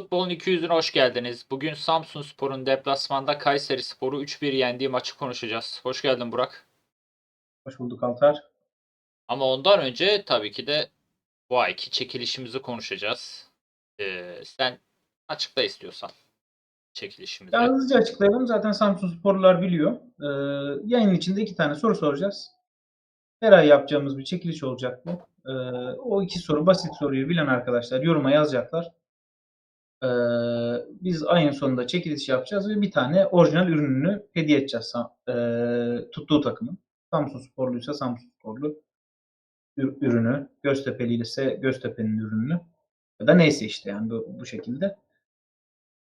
Futbolun 200'üne hoş geldiniz. Bugün Samsunspor'un deplasmanda Kayseri Spor'u 3-1 yendiği maçı konuşacağız. Hoş geldin Burak. Hoş bulduk Altar. Ama ondan önce tabii ki de bu ayki çekilişimizi konuşacağız. Ee, sen açıkla istiyorsan çekilişimizi. Ya hızlıca açıklayalım. Zaten Samsun Sporlular biliyor. Ee, yayın içinde iki tane soru soracağız. Her ay yapacağımız bir çekiliş olacak bu. Ee, o iki soru, basit soruyu bilen arkadaşlar yoruma yazacaklar. Ee, biz ayın sonunda çekiliş yapacağız ve bir tane orijinal ürününü hediye edeceğiz ee, tuttuğu takımın. Samsun Sporluysa Samsun Sporlu ür- ürünü, Göztepe'li ise Göztepe'nin ürününü ya da neyse işte yani bu, bu şekilde.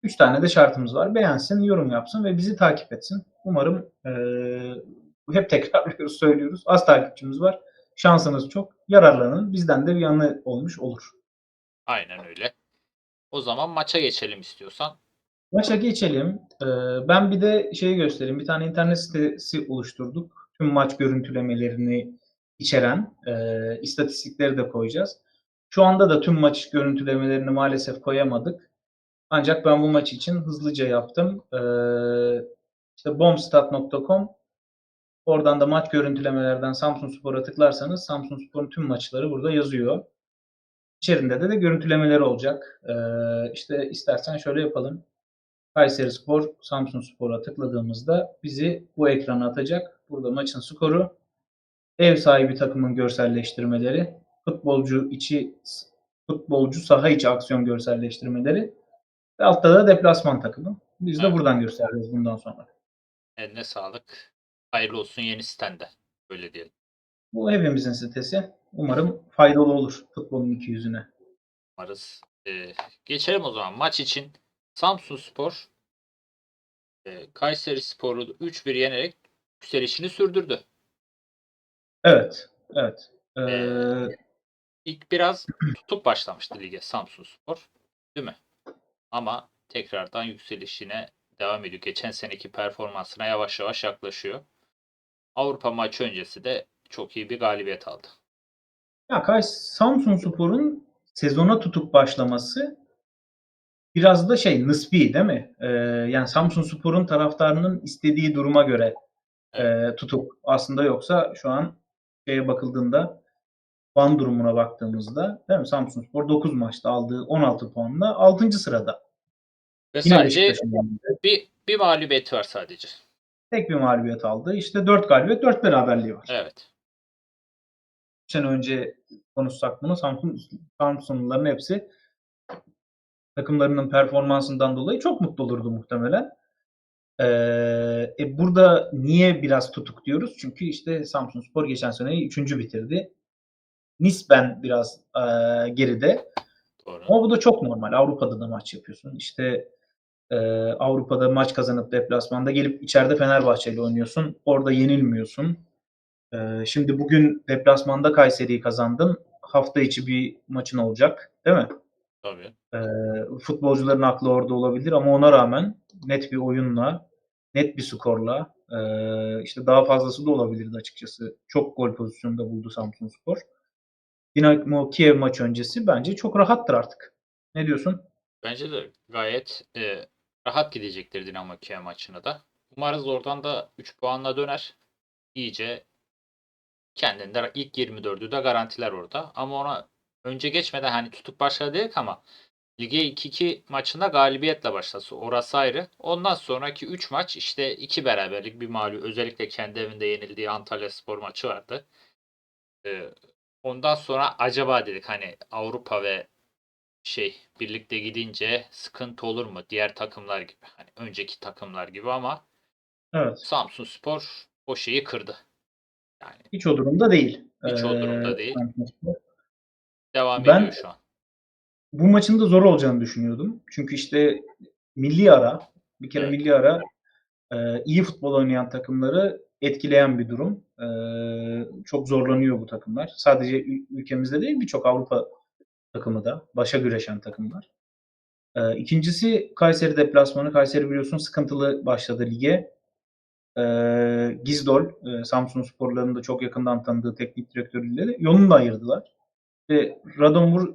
Üç tane de şartımız var. Beğensin, yorum yapsın ve bizi takip etsin. Umarım eee, hep tekrarlıyoruz, söylüyoruz. Az takipçimiz var. Şansınız çok. Yararlanın. Bizden de bir yanı olmuş olur. Aynen öyle. O zaman maça geçelim istiyorsan. Maça geçelim. Eee, ben bir de şeyi göstereyim. Bir tane internet sitesi oluşturduk. Tüm maç görüntülemelerini içeren eee, istatistikleri de koyacağız. Şu anda da tüm maç görüntülemelerini maalesef koyamadık. Ancak ben bu maç için hızlıca yaptım. Eee işte bombstat.com oradan da maç görüntülemelerden Samsun Spor'a tıklarsanız Samsun Spor'un tüm maçları burada yazıyor. İçerinde de, de görüntülemeleri olacak. Eee işte istersen şöyle yapalım. Kayseri Spor, Samsun Spor'a tıkladığımızda bizi bu ekrana atacak. Burada maçın skoru, ev sahibi takımın görselleştirmeleri, futbolcu içi futbolcu saha içi aksiyon görselleştirmeleri ve altta da deplasman takımı. Biz de Evet. buradan göstereceğiz bundan sonra. Eline sağlık. Hayırlı olsun yeni sitende. Böyle diyelim. Bu hepimizin sitesi. Umarım faydalı olur futbolun iki yüzüne. Umarız. Ee, geçelim o zaman maç için. Samsun Spor e, Kayseri Spor'u 3-1 yenerek yükselişini sürdürdü. Evet. Evet. Ee, Ee, İlk biraz tutup başlamıştı lige Samsun Spor. Değil mi? Ama tekrardan yükselişine devam ediyor. Geçen seneki performansına yavaş yavaş yaklaşıyor. Avrupa maçı öncesi de çok iyi bir galibiyet aldı. Ya Kays Samsun Spor'un sezona tutup başlaması biraz da şey nısbi değil mi? Ee, yani Samsun Spor'un taraftarının istediği duruma göre e, tutup aslında yoksa şu an şeye bakıldığında puan durumuna baktığımızda değil mi? Samsun Spor 9 maçta aldığı 16 puanla 6. sırada. Ve Yine sadece bir, bir mağlubiyeti var sadece. tek bir mağlubiyet aldı. İşte 4 galibiyet 4 beraberliği var. Evet. 3 sene önce konuşsak bunu Samsun, Samsunluların hepsi takımlarının performansından dolayı çok mutlu olurdu muhtemelen. Ee, e, burada niye biraz tutuk diyoruz? Çünkü işte Samsun Spor geçen seneyi 3. bitirdi. Nisben biraz e, geride. Doğru. Ama bu da çok normal. Avrupa'da da maç yapıyorsun. İşte e, Avrupa'da maç kazanıp deplasmanda gelip içeride Fenerbahçe ile oynuyorsun. Orada yenilmiyorsun. E, şimdi bugün deplasmanda Kayseri'yi kazandın. Hafta içi bir maçın olacak. Değil mi? Tabii. E, futbolcuların aklı orada olabilir ama ona rağmen net bir oyunla, net bir skorla e, işte daha fazlası da olabilirdi açıkçası. Çok gol pozisyonunda buldu Samsun Spor. Dinamo Kiev maç öncesi bence çok rahattır artık. Ne diyorsun? Bence de gayet e, rahat gidecektir Dinamo Kiev maçına da. Umarız oradan da 3 puanla döner. İyice kendinde ilk 24'ü de garantiler orada. Ama ona önce geçmeden hani tutup başladı dedik ama lige 2-2 maçında galibiyetle başlası. Orası ayrı. Ondan sonraki 3 maç işte 2 beraberlik bir mağlup. Özellikle kendi evinde yenildiği Antalya Spor maçı vardı. Ee, ondan sonra acaba dedik hani Avrupa ve şey birlikte gidince sıkıntı olur mu? Diğer takımlar gibi. Hani önceki takımlar gibi ama Evet. Samsun Spor o şeyi kırdı. Yani Hiç o durumda değil. Hiç o durumda Ee, değil. Devam Ben- ediyor şu an. Bu maçın da zor olacağını düşünüyordum. Çünkü işte milli ara, bir kere Evet. milli ara e, iyi futbol oynayan takımları etkileyen bir durum. E, çok zorlanıyor bu takımlar. Sadece ül- ülkemizde değil birçok Avrupa takımı da başa güreşen takımlar. E, ikincisi Kayseri deplasmanı. Kayseri biliyorsun sıkıntılı başladı lige. E, Gizdol, e, Samsun sporlarının da çok yakından tanıdığı teknik direktörüyle de yolunu da ayırdılar. Ve Radomir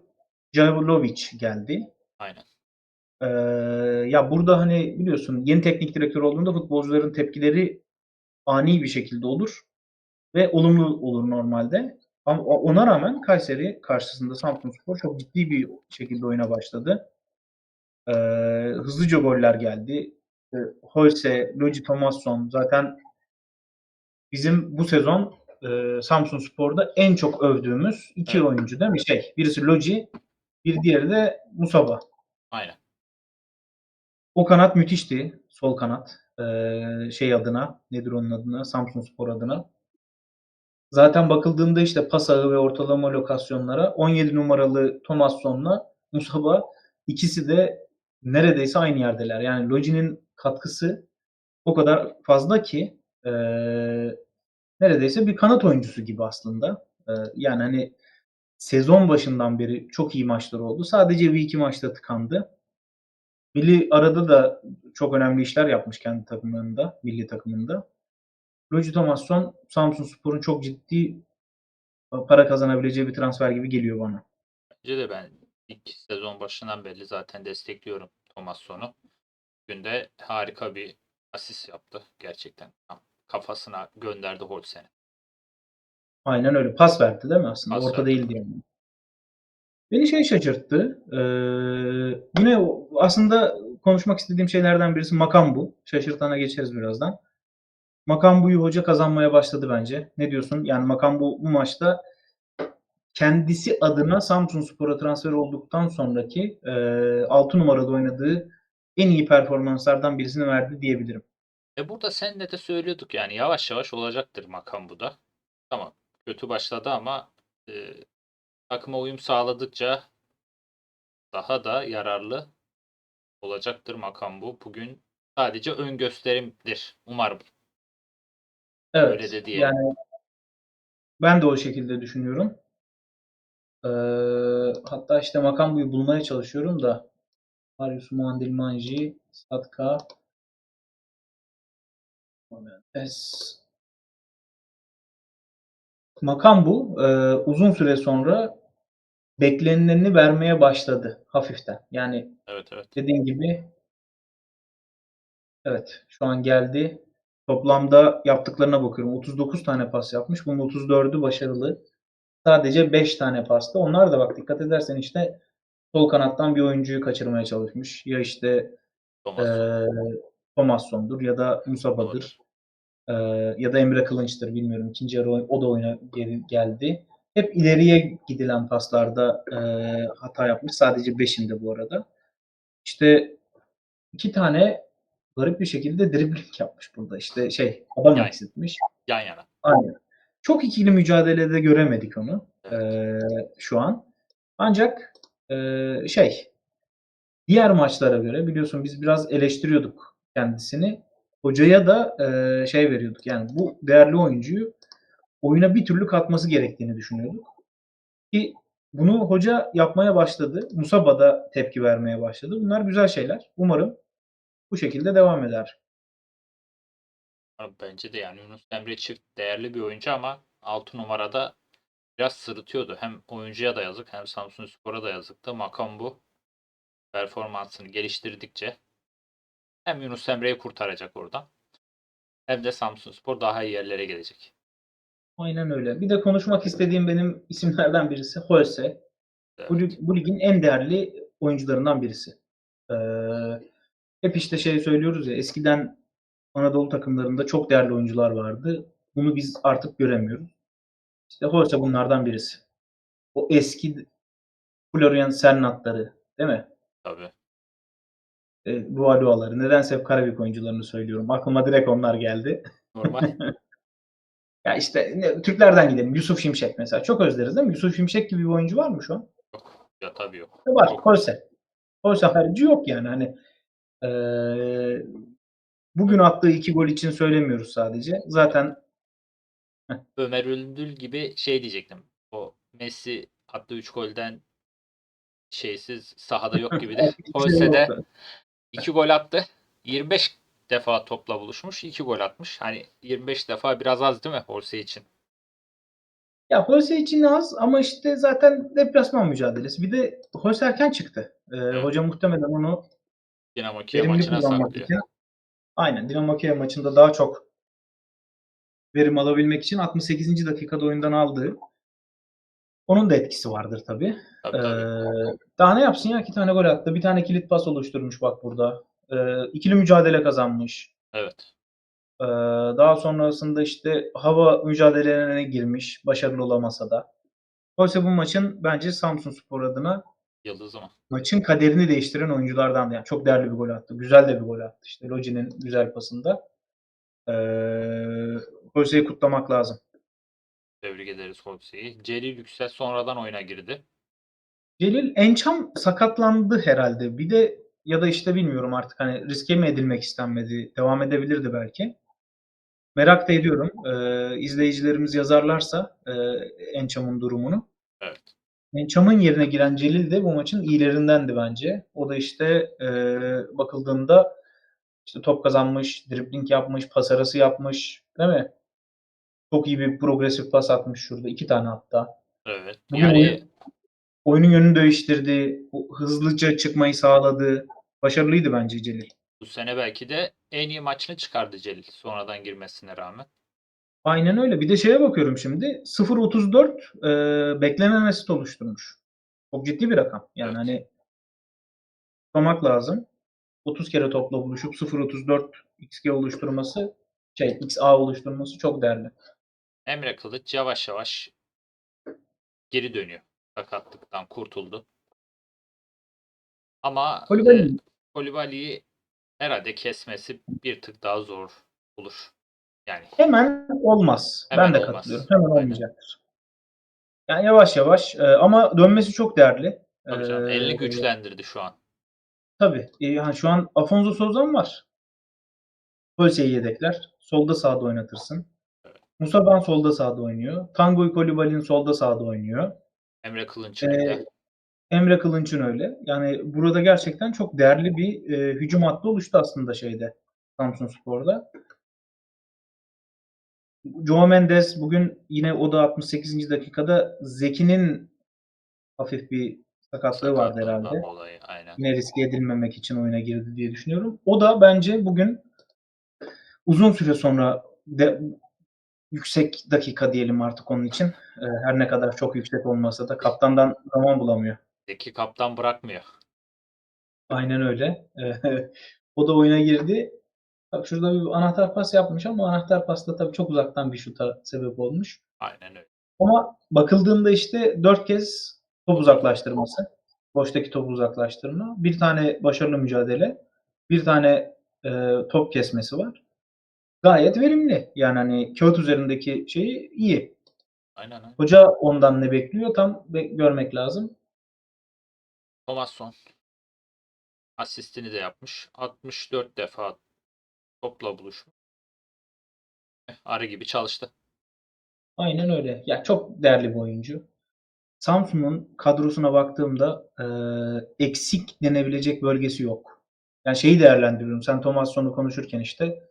Javlovic geldi. Aynen. Eee, ya burada hani biliyorsun yeni teknik direktör olduğunda futbolcuların tepkileri ani bir şekilde olur ve olumlu olur normalde. Ama ona rağmen Kayseri karşısında Samsunspor çok ciddi bir şekilde oyuna başladı. Eee, hızlıca goller geldi. E, Holse, Loji Tomasson zaten bizim bu sezon e, Samsunspor'da en çok övdüğümüz iki Evet. oyuncu değil mi? Şey, birisi Loji, bir diğeri de Musaba. Aynen. O kanat müthişti. Sol kanat. Ee, şey adına. Nedir onun adına? Samsunspor adına. Zaten bakıldığında işte pas ağı ve ortalama lokasyonlara 17 numaralı Thomasson'la Musaba ikisi de neredeyse aynı yerdeler. Yani Loji'nin katkısı o kadar fazla ki e, neredeyse bir kanat oyuncusu gibi aslında. E, yani hani sezon başından beri çok iyi maçları oldu. Sadece bir iki maçta tıkandı. Milli arada da çok önemli işler yapmış kendi takımlarında, milli takımında. Loji Thomasson Samsunspor'un çok ciddi para kazanabileceği bir transfer gibi geliyor bana. Bence de ben ilk sezon başından beri zaten destekliyorum Thomasson'u. Bugün de harika bir asist yaptı gerçekten. Kafasına gönderdi Holsen'i. Aynen öyle. Pas verdi değil mi aslında? Pas Orta verdi. değildi yani. Beni şey şaşırttı. Ee, yine aslında konuşmak istediğim şeylerden birisi Makambu. Şaşırtana geçeriz birazdan. Makambu'yu hoca kazanmaya başladı bence. Ne diyorsun? Yani Makambu bu maçta kendisi adına Samsunspor'a transfer olduktan sonraki e, 6 numarada oynadığı en iyi performanslardan birisini verdi diyebilirim. E burada seninle de söylüyorduk yani yavaş yavaş olacaktır makam bu da. Tamam kötü başladı ama e, takıma uyum sağladıkça daha da yararlı olacaktır makam bu. Bugün sadece ön gösterimdir umarım. Evet. Öyle de diyelim. Yani ben de o şekilde düşünüyorum. Ee, hatta işte Makambu'yu bulmaya çalışıyorum da Marius Muandilmanji, Satka Es Makambu e, uzun süre sonra beklenileni vermeye başladı hafiften. Yani Evet evet. dediğin gibi evet şu an geldi. Toplamda yaptıklarına bakıyorum. 39 tane pas yapmış. Bunun 34'ü başarılı. Sadece 5 tane pasta. Onlar da bak dikkat edersen işte sol kanattan bir oyuncuyu kaçırmaya çalışmış. Ya işte Thomasson. eee Thomasson'dur ya da Musaba'dır. Eee, ya da Emre Kılınç'tır bilmiyorum. İkinci yarı o da oyuna geri geldi. Hep ileriye gidilen paslarda eee, hata yapmış. Sadece 5'inde bu arada. İşte iki tane garip bir şekilde dribling yapmış burada. İşte şey adam Yani. eksiltmiş. Yan yana. Aynen. Çok ikili mücadelede göremedik onu Evet. eee, şu an. Ancak eee, şey diğer maçlara göre biliyorsun biz biraz eleştiriyorduk kendisini. Hocaya da eee, şey veriyorduk. Yani bu değerli oyuncuyu oyuna bir türlü katması gerektiğini düşünüyorduk. Ki bunu hoca yapmaya başladı. Musaba da tepki vermeye başladı. Bunlar güzel şeyler. Umarım bu şekilde devam eder. Abi Bence de yani Yunus Emre çift değerli bir oyuncu ama 6 numarada biraz sırıtıyordu. Hem oyuncuya da yazık hem Samsunspor'a da yazıktı. Makam bu performansını geliştirdikçe hem Yunus Emre'yi kurtaracak oradan hem de Samsunspor daha iyi yerlere gelecek. Aynen öyle. Bir de konuşmak istediğim benim isimlerden birisi Holse. Evet. Bu, lig- bu ligin en değerli oyuncularından birisi. Ee, hep işte şey söylüyoruz ya eskiden Anadolu takımlarında çok değerli oyuncular vardı. Bunu biz artık göremiyoruz. İşte Holse bunlardan birisi. O eski Florian Sernatları değil mi? Tabii. E, Rualuaları. Nedense hep Karabük oyuncularını söylüyorum. Aklıma direkt onlar geldi. Normal. Ya işte ne- Türklerden gidelim. Yusuf Şimşek mesela. Çok özleriz değil mi? Yusuf Şimşek gibi bir oyuncu var mı şu an? yok. Ya tabii yok. Var. Yok. Holse. Holse harici yok yani. Hani eee, bugün attığı iki gol için söylemiyoruz sadece. Zaten Ömer Öldül gibi şey diyecektim. O Messi attığı 3 golden şeysiz sahada yok gibi de. Holse de yoktu. 2 gol attı. 25 defa topla buluşmuş. 2 gol atmış. Hani 25 defa biraz az değil mi Holse için? Ya Holse için az ama işte zaten deplasman mücadelesi. Bir de Holse erken çıktı. Ee, Evet. Hoca muhtemelen onu Dinamo Kiev maçına saklıyor. aynen Dinamo Kiev maçında daha çok verim alabilmek için 68. dakikada oyundan aldığı onun da etkisi vardır tabii. Tabii, Ee, tabii. daha ne yapsın ya? İki tane gol attı. Bir tane kilit pas oluşturmuş bak burada. Ee, ikili mücadele kazanmış. Evet. Ee, daha sonrasında işte hava mücadelelerine girmiş. Başarılı olamasa da. Oysa bu maçın bence Samsun Spor adına Yıldız ama. maçın kaderini değiştiren oyunculardan yani çok değerli bir gol attı. Güzel de bir gol attı. İşte Loji'nin güzel pasında. Ee, Holse'yi kutlamak lazım. Tebrik ederiz Hobsi'yi. Celil Yüksel sonradan oyuna girdi. Celil Ençam sakatlandı herhalde. Bir de ya da işte bilmiyorum artık hani riske mi edilmek istenmedi. Devam edebilirdi belki. Merak da ediyorum. Ee, izleyicilerimiz yazarlarsa e, Ençam'ın durumunu. Evet. Ençam'ın yerine giren Celil de bu maçın iyilerindendi bence. O da işte e, bakıldığında işte top kazanmış, dribling yapmış, pas arası yapmış. Değil mi? Çok iyi bir progresif pas atmış şurada. iki tane hatta. Evet. Bugün Yani oyun- oyunun yönünü değiştirdi. Hızlıca çıkmayı sağladı. Başarılıydı bence Celil. bu sene belki de en iyi maçını çıkardı Celil sonradan girmesine rağmen. Aynen öyle. Bir de şeye bakıyorum şimdi. 0.34 e, beklenen asist oluşturmuş. Çok ciddi bir rakam. Yani Evet. hani tutmak lazım. 30 kere topla buluşup 0.34 XG oluşturması şey XA oluşturması çok değerli. Emre Kılıç yavaş yavaş geri dönüyor. Sakatlıktan kurtuldu. Ama Kolibali- e, Kolibali'yi herhalde kesmesi bir tık daha zor olur. Yani Hemen olmaz. Hemen ben de olmaz. katılıyorum. Hemen Aynen. olmayacaktır. Yani yavaş yavaş e, ama dönmesi çok değerli. tabii canım, Ee, elini güçlendirdi şu an. Tabii. E, yani şu an Afonso Souza'm var. Holse'yi yedekler. Solda sağda oynatırsın. Musa Ban solda sağda oynuyor. Tanguy Kolibali'nin solda sağda oynuyor. Emre Kılınç'ın Ee. Emre Kılınç'ın öyle. Yani burada gerçekten çok değerli bir e, hücum hattı oluştu aslında şeyde. Samsun Spor'da. Joe Mendes bugün yine o da 68. dakikada Zeki'nin hafif bir sakatlığı vardı herhalde. Dolayı, aynen. Yine riske edilmemek için oyuna girdi diye düşünüyorum. O da bence bugün uzun süre sonra de, yüksek dakika diyelim artık onun için. Ee, her ne kadar çok yüksek olmasa da kaptandan zaman bulamıyor. Zeki kaptan bırakmıyor. Aynen öyle. Ee, o da oyuna girdi. Tabii şurada bir anahtar pas yapmış ama anahtar pasta tabii çok uzaktan bir şuta sebep olmuş. Aynen öyle. Ama bakıldığında işte dört kez top uzaklaştırması. Boştaki top uzaklaştırma. Bir tane başarılı mücadele. Bir tane e, top kesmesi var. Gayet verimli. Yani hani kağıt üzerindeki şeyi iyi. Aynen aynen. Hoca ondan ne bekliyor tam be- görmek lazım. Thomasson asistini de yapmış. 64 defa topla buluşmuş. Eh, Arı gibi çalıştı. Aynen öyle. Ya çok değerli bir oyuncu. Samsun'un kadrosuna baktığımda e, eksik denebilecek bölgesi yok. Yani şeyi değerlendiriyorum. Sen Thomasson'u konuşurken işte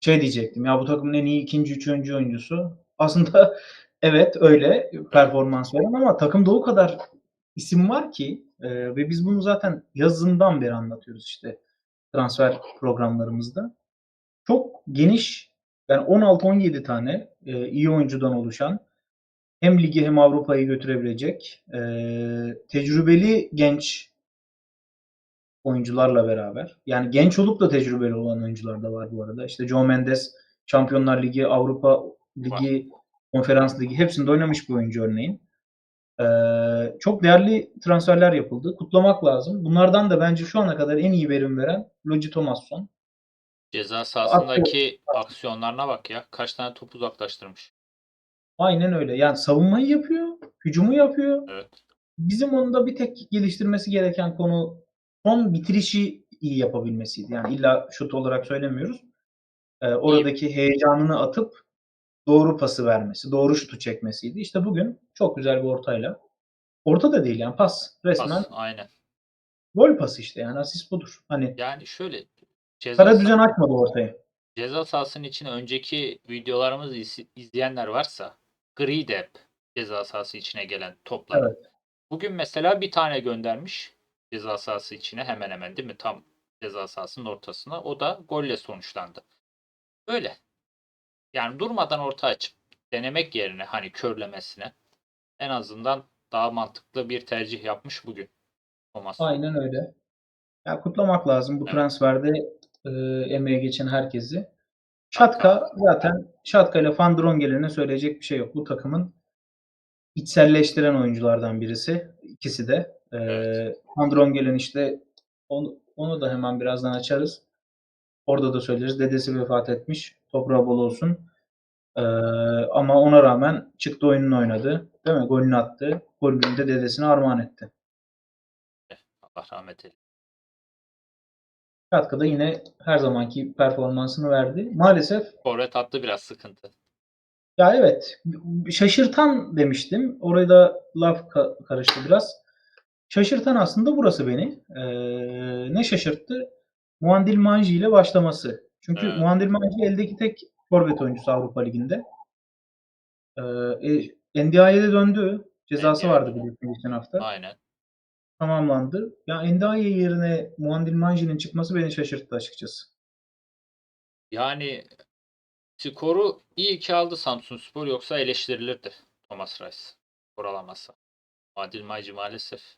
şey diyecektim. Ya bu takımın en iyi ikinci, üçüncü oyuncusu. Aslında evet öyle performans veren ama takımda o kadar isim var ki e, ve biz bunu zaten yazından beri anlatıyoruz işte transfer programlarımızda. Çok geniş yani 16-17 tane e, iyi oyuncudan oluşan hem ligi hem Avrupa'yı götürebilecek e, tecrübeli genç oyuncularla beraber. Yani genç olup da tecrübeli olan oyuncular da var bu arada. İşte Joe Mendes Şampiyonlar Ligi, Avrupa Ligi, Konferans Ligi hepsinde oynamış bir oyuncu örneğin. Ee, çok değerli transferler yapıldı. Kutlamak lazım. Bunlardan da bence şu ana kadar en iyi verim veren Logi Thomasson. Ceza sahasındaki aksiyonlarına bak ya. Kaç tane top uzaklaştırmış. Aynen öyle. Yani savunmayı yapıyor, hücumu yapıyor. Evet. Bizim onda bir tek geliştirmesi gereken konu son bitirişi iyi yapabilmesiydi. Yani illa şut olarak söylemiyoruz. Ee, oradaki heyecanını atıp doğru pası vermesi, doğru şutu çekmesiydi. İşte bugün çok güzel bir ortayla. Orta da değil yani pas. Resmen Pas, aynen. gol pası işte yani asist budur. Hani Yani şöyle ceza, kara düzen açmadı ortayı. ceza sahasının içine önceki videolarımızı iz- izleyenler varsa gri de hep ceza sahası içine gelen toplar. Evet. Bugün mesela bir tane göndermiş ceza sahası içine hemen hemen değil mi? Tam ceza sahasının ortasına. O da golle sonuçlandı. Böyle. Yani durmadan orta açıp denemek yerine hani körlemesine en azından daha mantıklı bir tercih yapmış bugün. Thomas. Aynen öyle. Ya kutlamak lazım bu Evet. transferde e, emeğe geçen herkesi. Şatka zaten Şatka ile Van Drongelen'e söyleyecek bir şey yok. Bu takımın içselleştiren oyunculardan birisi. İkisi de. E, Evet. Van Drongelen işte onu, onu da hemen birazdan açarız. Orada da söyleriz. Dedesi vefat etmiş. Toprağı bol olsun. E, ama ona rağmen çıktı oyununu oynadı. Değil mi? Golünü attı. Golünü de dedesine armağan etti. Allah rahmet eylesin. Katkıda yine her zamanki performansını verdi. Maalesef Forvet hattı biraz sıkıntı. ya evet şaşırtan demiştim. Oraya da laf ka- karıştı biraz. Şaşırtan aslında burası beni. Ee, ne şaşırttı? Muandil Manji ile başlaması. Çünkü Evet. Muandil Manji eldeki tek forvet oyuncusu Avrupa Ligi'nde. Ee, NDI'ye döndü. Cezası NDI'ye vardı biliyorsun geçen hafta. Aynen. Tamamlandı. Ya Ndiaye yerine Muandil Manji'nin çıkması beni şaşırttı açıkçası. Yani skoru iyi ki aldı Samsun Spor yoksa eleştirilirdi Thomas Rice. Skor alamazsa. Adil Maycı maalesef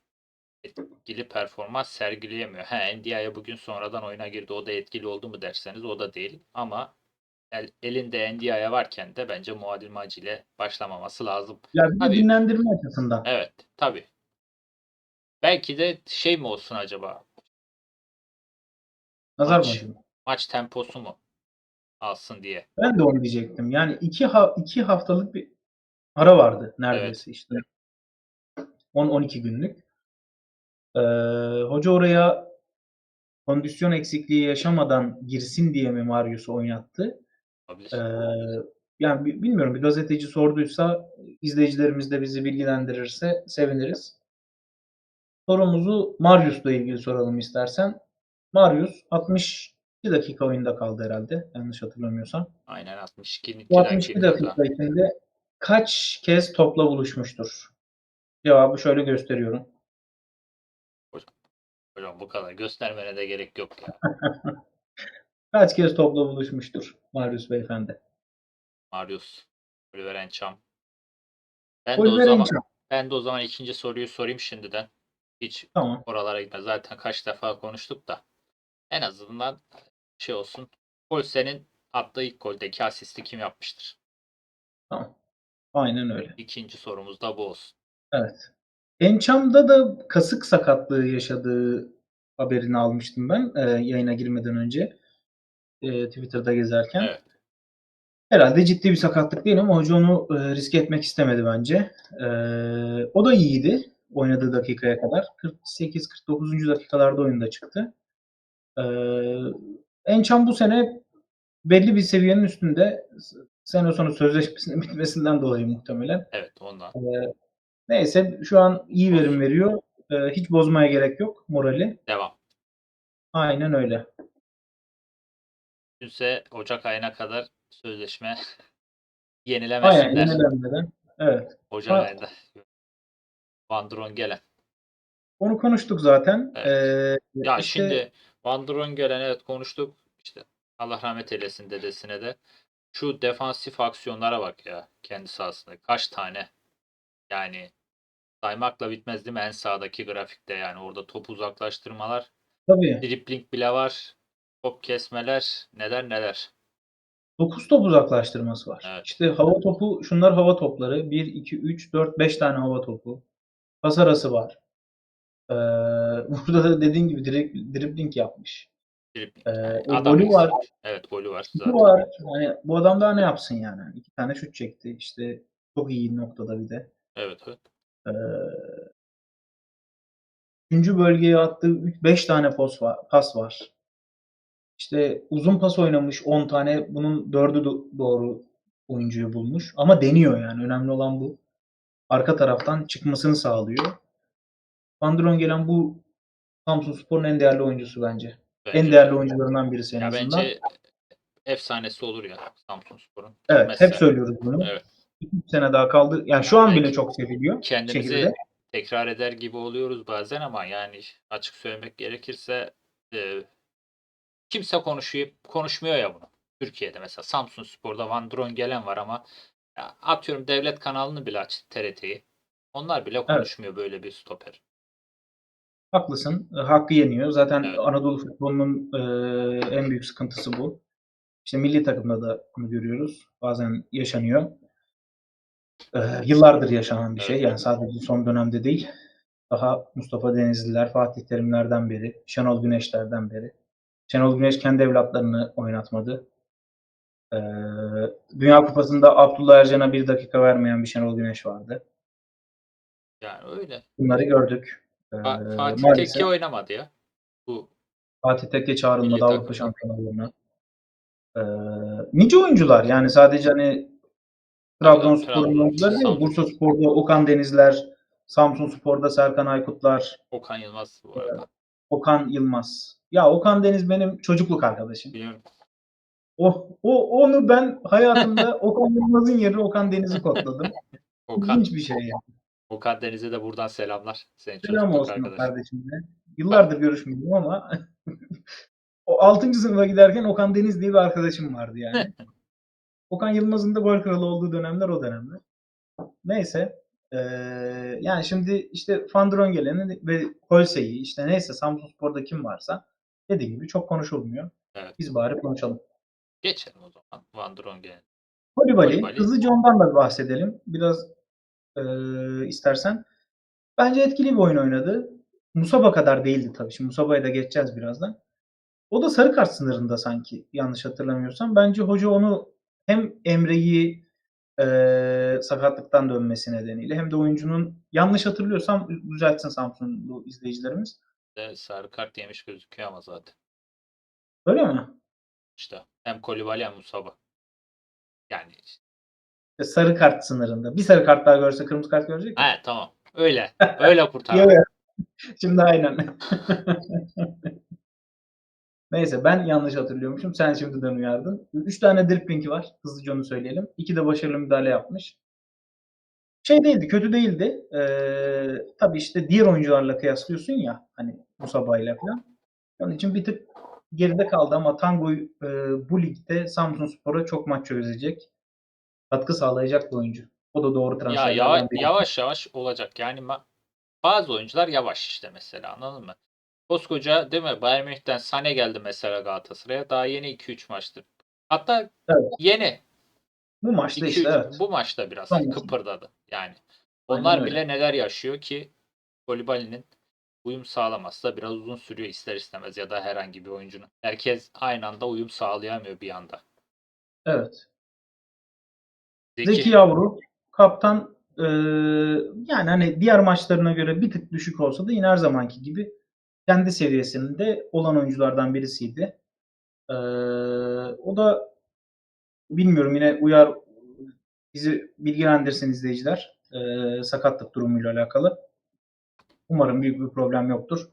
etkili performans sergileyemiyor. He Ndiaye bugün sonradan oyuna girdi. O da etkili oldu mu derseniz o da değil. Ama el- elinde Ndiaye varken de bence Muadil Maci ile başlamaması lazım. Ya bir Tabii. dinlendirme açısından. Evet tabi. Belki de şey mi olsun acaba? Nazar Maç. Maç temposu mu alsın diye. Ben de onu diyecektim. Yani iki, ha- iki haftalık bir ara vardı neredeyse işte. 10-12 günlük. Ee, hoca oraya kondisyon eksikliği yaşamadan girsin diye mi Marius'u oynattı? Ee, yani bi- bilmiyorum bir gazeteci sorduysa izleyicilerimiz de bizi bilgilendirirse seviniriz. Sorumuzu Marius'la ilgili soralım istersen. Marius 62 dakika oyunda kaldı herhalde. Yanlış hatırlamıyorsam. Aynen 62. Bu 62 dakikada. dakika içinde kaç kez topla buluşmuştur? Cevabı şöyle gösteriyorum. Hocam bu kadar göstermene de gerek yok ya. Kaç kez topla buluşmuştur Marius Beyefendi? Marius. Oliver Encham. Ben de o Oliver zaman Encham. ben de o zaman ikinci soruyu sorayım şimdiden. Hiç Tamam. oralara gitme. Zaten kaç defa konuştuk da. En azından şey olsun. Olsen'in attığı ilk goldeki asisti kim yapmıştır? Tamam. Aynen öyle. İkinci sorumuz da bu olsun. Evet. Ençam'da da kasık sakatlığı yaşadığı haberini almıştım ben e, yayına girmeden önce. E, Twitter'da gezerken. Evet. Herhalde ciddi bir sakatlık değil ama hoca onu e, riske etmek istemedi bence. E, o da iyiydi oynadığı dakikaya kadar. 48-49. dakikalarda oyunda çıktı. E, Ençam bu sene belli bir seviyenin üstünde. Sene sonu sözleşmesinin bitmesinden dolayı muhtemelen. Evet ondan. E, neyse şu an iyi verim veriyor. E, hiç bozmaya gerek yok morali. Devam. Aynen öyle. Mümkünse Ocak ayına kadar sözleşme Aynen yenilemesinler. yenilenmeden. Evet. Ocak Ha. ayında. Van Drongelen. Onu konuştuk zaten. Evet. E, Ya işte- şimdi Van Drongelen evet konuştuk. İşte Allah rahmet eylesin dedesine de. Şu defansif aksiyonlara bak ya kendi sahasında. Kaç tane yani saymakla bitmez değil mi en sağdaki grafikte yani orada top uzaklaştırmalar, Tabii. dribling bile var, top kesmeler, neler neler. 9 top uzaklaştırması var. Evet. İşte hava topu, şunlar hava topları. 1, 2, 3, 4, 5 tane hava topu. Pas arası var. Ee, burada da dediğin gibi drib- dribbling yapmış. Dribling. Ee, Yani o adam golü var. Evet golü var zaten. var. Yani bu adam daha ne yapsın yani? İki tane şut çekti. İşte çok iyi noktada bir de. Evet, evet. Ee, üçüncü bölgeye attığı 5 tane pas var, pas var. İşte uzun pas oynamış 10 tane. Bunun 4'ü do- doğru oyuncuyu bulmuş. Ama deniyor yani. Önemli olan bu. Arka taraftan çıkmasını sağlıyor. Van gelen bu Samsun Spor'un en değerli oyuncusu bence. Bence en de. değerli oyuncularından birisi en Ya azından. bence efsanesi olur ya Samsun Spor'un. evet, Mesela hep söylüyoruz bunu. Evet. 2 sene daha kaldı. Yani şu an bile çok seviliyor kendimizi şehirde. tekrar eder gibi oluyoruz bazen ama yani açık söylemek gerekirse e, kimse konuşuyor, konuşmuyor ya bunu. Türkiye'de mesela Samsun Spor'da Van Drongelen var ama atıyorum devlet kanalını bile aç TRT'yi. Onlar bile konuşmuyor böyle bir stoper. Haklısın. E, Hakkı yeniyor. Zaten Evet. Anadolu futbolunun e, en büyük sıkıntısı bu. İşte milli takımda da bunu görüyoruz. Bazen yaşanıyor. E, yıllardır yaşanan bir şey. Yani sadece son dönemde değil. Daha Mustafa Denizliler, Fatih Terimlerden beri, Şenol Güneşlerden beri. Şenol Güneş kendi evlatlarını oynatmadı. E, Dünya Kupası'nda Abdullah Ercan'a bir dakika vermeyen bir Şenol Güneş vardı. Yani öyle. Bunları gördük. E, Fa- Fatih maalesef- Tekke oynamadı ya. Bu Fatih Tekke çağrılmadı Avrupa. Şampiyonlarına. Ee, nice oyuncular yani sadece hani Trabzonspor'un Trabzon, oyuncuları değil. Samsun. Bursa Spor'da Okan Denizler, Samsun Spor'da Serkan Aykutlar, Okan Yılmaz bu arada. Okan Yılmaz. Ya Okan Deniz benim çocukluk arkadaşım. Biliyorum. O, o onu ben hayatımda Okan Yılmaz'ın yerine Okan Deniz'i kodladım. Okan, İlginç bir şey yani. Okan Deniz'e de buradan selamlar. Senin Selam olsun arkadaşın. kardeşimle. Yıllardır görüşmüyorum ama o 6. sınıfa giderken Okan Deniz diye bir arkadaşım vardı yani. Okan Yılmaz'ın da gol kralı olduğu dönemler o dönemler. Neyse. Ee, yani şimdi işte Van Drongelen'i ve Holse'yi işte neyse Samsunspor'da kim varsa dediğim gibi çok konuşulmuyor. Evet. Biz bari konuşalım. Geçelim o zaman. Van. Kolibali, Kolibali. hızlıca ondan da bahsedelim. Biraz e, istersen. Bence etkili bir oyun oynadı. Musaba kadar değildi tabii. Şimdi Musaba'ya da geçeceğiz birazdan. O da sarı kart sınırında sanki yanlış hatırlamıyorsam. Bence hoca onu hem Emre'yi e, sakatlıktan dönmesi nedeniyle hem de oyuncunun yanlış hatırlıyorsam düzeltsin Samsunlu izleyicilerimiz. De sarı kart yemiş gözüküyor ama zaten. Öyle mi? İşte hem Kolibali hem Musaba. Yani İşte sarı kart sınırında. Bir sarı kart daha görse kırmızı kart görecek he tamam. Öyle. Öyle kurtar. Şimdi aynen. Neyse ben yanlış hatırlıyormuşum. Sen şimdiden uyardın. Üç tane driplingi var. Hızlıca onu söyleyelim. İki de başarılı müdahale yapmış. Şey değildi, kötü değildi. Ee, tabii işte diğer oyuncularla kıyaslıyorsun ya. Hani Musaba ile falan. Onun için bir tık geride kaldı ama Tango e, bu ligde Samsunspor'a çok maç çözecek. Katkı sağlayacak bir oyuncu. O da doğru Ya transferlerden yavaş, yavaş yavaş olacak. Yani bazı oyuncular yavaş işte mesela anladın mı? Koskoca değil mi? Bayern Münih'ten Sane geldi mesela Galatasaray'a. Daha yeni 2-3 maçtır. Hatta Evet. yeni. Bu maçta 2-3 işte evet. bu maçta biraz Son kıpırdadı. Yani Aynen onlar öyle. bile neler yaşıyor ki Kolibali'nin uyum sağlamazsa biraz uzun sürüyor ister istemez ya da herhangi bir oyuncunun. Herkes aynı anda uyum sağlayamıyor bir anda. Evet. Zeki, Zeki Yavru kaptan eee, yani hani diğer maçlarına göre bir tık düşük olsa da yine her zamanki gibi kendi seviyesinde olan oyunculardan birisiydi. Eee, o da bilmiyorum yine uyar bizi bilgilendirsin izleyiciler eee, sakatlık durumuyla alakalı. Umarım büyük bir problem yoktur.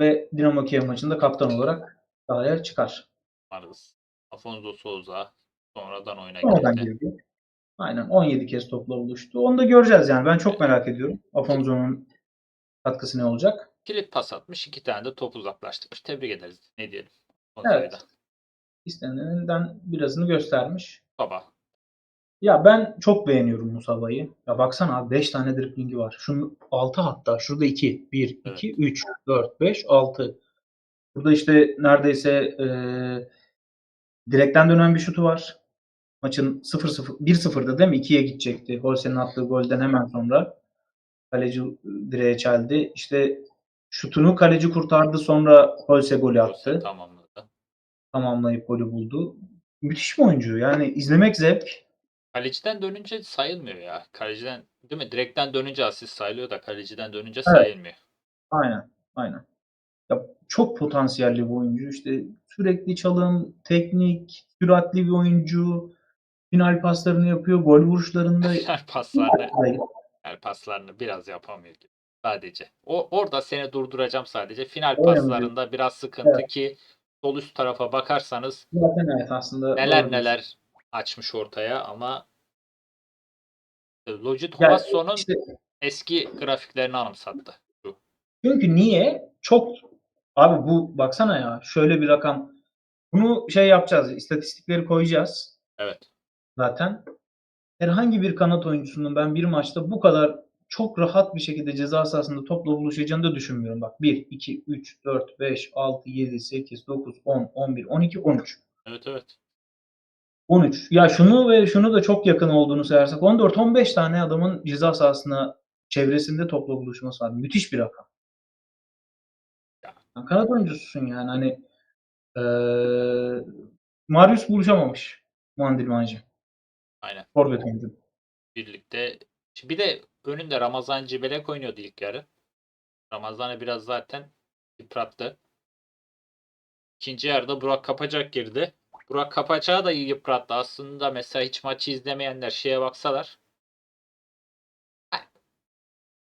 Ve Dinamo Kiev maçında kaptan olarak sahaya çıkar. varız. Afonso Souza sonradan oyuna Sonradan girdi. girdi. Aynen 17 kez topla buluştu. Onu da göreceğiz yani. Ben çok merak ediyorum. Afonso'nun katkısı ne olacak? Kilit pas atmış. iki tane de top uzaklaştırmış. Tebrik ederiz. Ne diyelim. O Evet. sayıda. İstenilenden birazını göstermiş. Baba. Ya ben çok beğeniyorum Musaba'yı. Ya baksana abi 5 tane driblingi var. Şunun 6 hatta. Şurada 2. 1, Evet. 2, 3, 4, 5, 6. Burada işte neredeyse eee direkten dönen bir şutu var. Maçın 0-0, 1-0'da değil mi? 2'ye gidecekti. Holse'nin attığı golden hemen sonra. Kaleci direğe çeldi. İşte şutunu kaleci kurtardı. Sonra Holse golü attı. Tamamladı. Tamamlayıp golü buldu. Müthiş bir oyuncu. Yani izlemek zevk. Kaleciden dönünce sayılmıyor ya. Kaleciden değil mi? Direkten dönünce asist sayılıyor da kaleciden dönünce Evet. sayılmıyor. Aynen. Aynen. Ya çok potansiyelli bir oyuncu. İşte sürekli çalım, teknik, süratli bir oyuncu. Final paslarını yapıyor. Gol vuruşlarında Her paslarını, her paslarını biraz yapamıyor gibi. Sadece. O orada seni durduracağım sadece. Final Öyle mi? paslarında biraz sıkıntı ki sol üst tarafa bakarsanız zaten evet aslında neler doğru. neler açmış ortaya ama e, Logi Yani Tomasson'un işte eski grafiklerini anımsattı. Çünkü niye? Çok Abi bu baksana ya şöyle bir rakam. Bunu şey yapacağız. istatistikleri koyacağız Evet. zaten. Herhangi bir kanat oyuncusunun ben bir maçta bu kadar çok rahat bir şekilde ceza sahasında topla buluşacağını da düşünmüyorum. Bak 1, 2, 3, 4, 5, 6, 7, 8, 9, 10, 11, 12, 13. Evet evet. 13. Ya şunu ve şunu da çok yakın olduğunu sayarsak 14-15 tane adamın ceza sahasına çevresinde topla buluşması var. Müthiş bir rakam. Ya, kanat oyuncususun yani hani eee Marius buluşamamış Mandilmancı. Aynen. Forvet oyuncu. Birlikte. Bir de önünde Ramazan Cibelek oynuyordu ilk yarı. Ramazan'ı biraz zaten yıprattı. İkinci yarıda Burak Kapacak girdi. Burak Kapacak'ı da iyi yıprattı. Aslında mesela hiç maçı izlemeyenler şeye baksalar.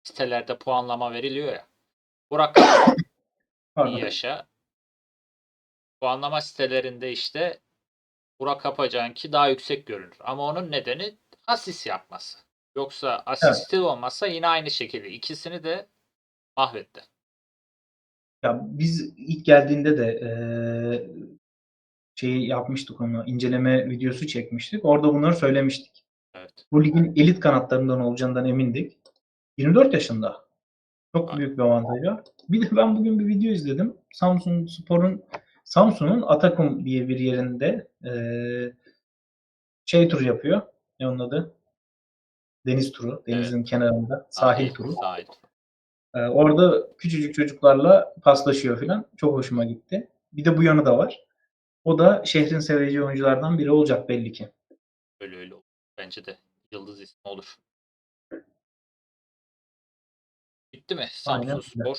Sitelerde puanlama veriliyor ya. Burak Kapacak iyi yaşa. Puanlama sitelerinde işte Burak Kapacak'ınki daha yüksek görünür. Ama onun nedeni asist yapması. Yoksa asisti olmasa yine aynı şekilde ikisini de mahvetti. Ya biz ilk geldiğinde de eee şeyi yapmıştık onu. inceleme videosu çekmiştik. Orada bunları söylemiştik. Evet. Bu ligin elit kanatlarından olacağından emindik. 24 yaşında. Çok Aynen. büyük bir avantaj var. Bir de ben bugün bir video izledim. Samsun Spor'un Samsun'un Atakum diye bir yerinde eee şey tur yapıyor. Ne onun adı? Deniz turu. Denizin kenarında. Sahil turu. Sahil. Ee, orada küçücük çocuklarla paslaşıyor filan. Çok hoşuma gitti. Bir de bu yanı da var. O da şehrin seveceği oyunculardan biri olacak belli ki. Öyle öyle olur. Bence de yıldız ismi olur. Bitti mi? Samsun. Spor.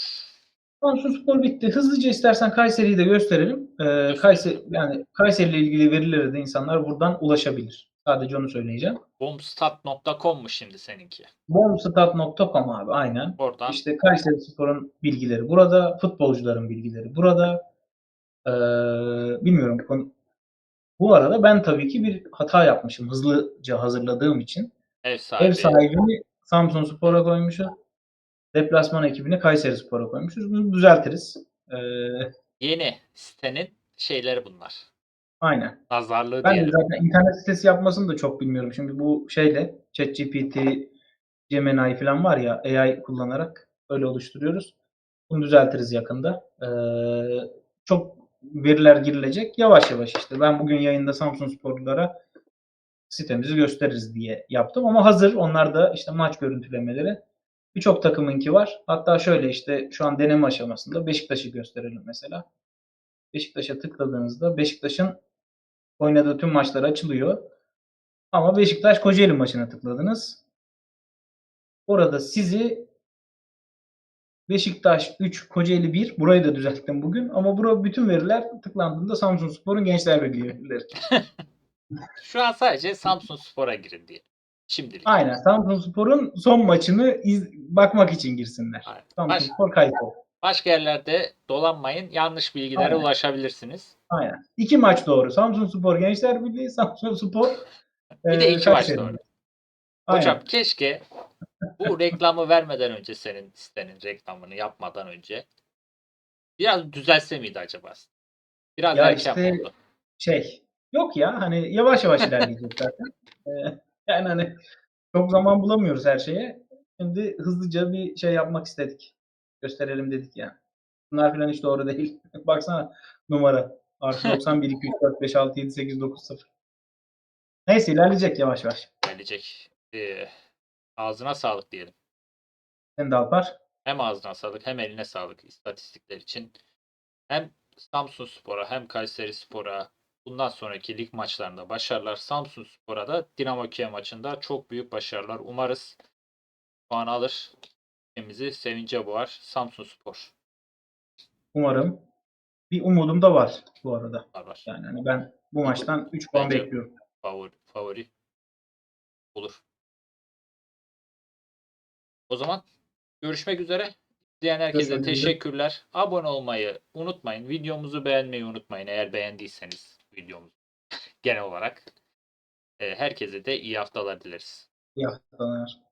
Samsun Spor bitti. Hızlıca istersen Kayseri'yi de gösterelim. Ee, Kayseri yani Kayseri ile ilgili verilere de insanlar buradan ulaşabilir. Sadece onu söyleyeceğim. Bombstat.com mu şimdi seninki? Bombstat.com abi aynen. Oradan İşte Kayseri Spor'un bilgileri burada, futbolcuların bilgileri burada. Ee, bilmiyorum. konu- Bu arada ben tabii ki bir hata yapmışım hızlıca hazırladığım için. ev sahibi. Ev sahibini Samsun Spor'a koymuşuz. Deplasman ekibini Kayseri Spor'a koymuşuz. Bunu düzeltiriz. Ee, Yeni sitenin şeyleri bunlar. Aynen. Nazarlığı Ben diyelim. zaten internet sitesi yapmasını da çok bilmiyorum. Şimdi bu şeyle ChatGPT, Gemini falan var ya AI kullanarak öyle oluşturuyoruz. Bunu düzeltiriz yakında. Ee, çok veriler girilecek. Yavaş yavaş işte. Ben bugün yayında Samsun sporlulara sitemizi gösteririz diye yaptım. Ama hazır. Onlar da işte maç görüntülemeleri. Birçok takımınki var. Hatta şöyle işte şu an deneme aşamasında Beşiktaş'ı gösterelim mesela. Beşiktaş'a tıkladığınızda Beşiktaş'ın oynadığı tüm maçlar açılıyor. Ama Beşiktaş Kocaeli maçına tıkladınız. Orada sizi Beşiktaş 3, Kocaeli 1. Burayı da düzelttim bugün. Ama bura bütün veriler tıklandığında Samsun Spor'un Gençler verileri. Şu an sadece Samsun Spor'a girin diye. Şimdilik. Aynen. Samsun Spor'un son maçını iz- bakmak için girsinler. Aynen. Samsun Baş- Spor Kayseri. Başka yerlerde dolanmayın. Yanlış bilgilere Aynen. ulaşabilirsiniz. Aynen. İki maç doğru. Samsun Spor Gençler Birliği, Samsun Spor Bir de iki maç doğru. Aynen. Hocam keşke bu reklamı vermeden önce senin sitenin reklamını yapmadan önce biraz düzelse miydi acaba? Biraz Ya erken işte- oldu. şey yok ya hani yavaş yavaş ilerleyecek zaten. Ee, yani hani çok zaman bulamıyoruz her şeye. Şimdi hızlıca bir şey yapmak istedik. Gösterelim dedik yani. Bunlar falan hiç doğru değil. Baksana numara. Artı 91, 2, 3, 4, 5, 6, 7, 8, 9, 0. Neyse ilerleyecek yavaş yavaş. Gelecek. Ee, ağzına sağlık diyelim. Sen de Alpar. Hem ağzına sağlık hem eline sağlık istatistikler için. Hem Samsun Spor'a hem Kayseri Spor'a bundan sonraki lig maçlarında başarılar. Samsun Spor'a da Dinamo Kiev maçında çok büyük başarılar. Umarız puan alır. Ülkemizi sevince boğar. Samsun Spor Umarım. Bir umudum da var bu arada. var. var. Yani hani ben bu maçtan 3 puan Bence- bekliyorum. Favori, favori olur. O zaman görüşmek üzere. İzleyen herkese teşekkürler. Abone olmayı unutmayın. Videomuzu beğenmeyi unutmayın eğer beğendiyseniz videomuzu genel olarak. Ee, herkese de iyi haftalar dileriz. İyi haftalar.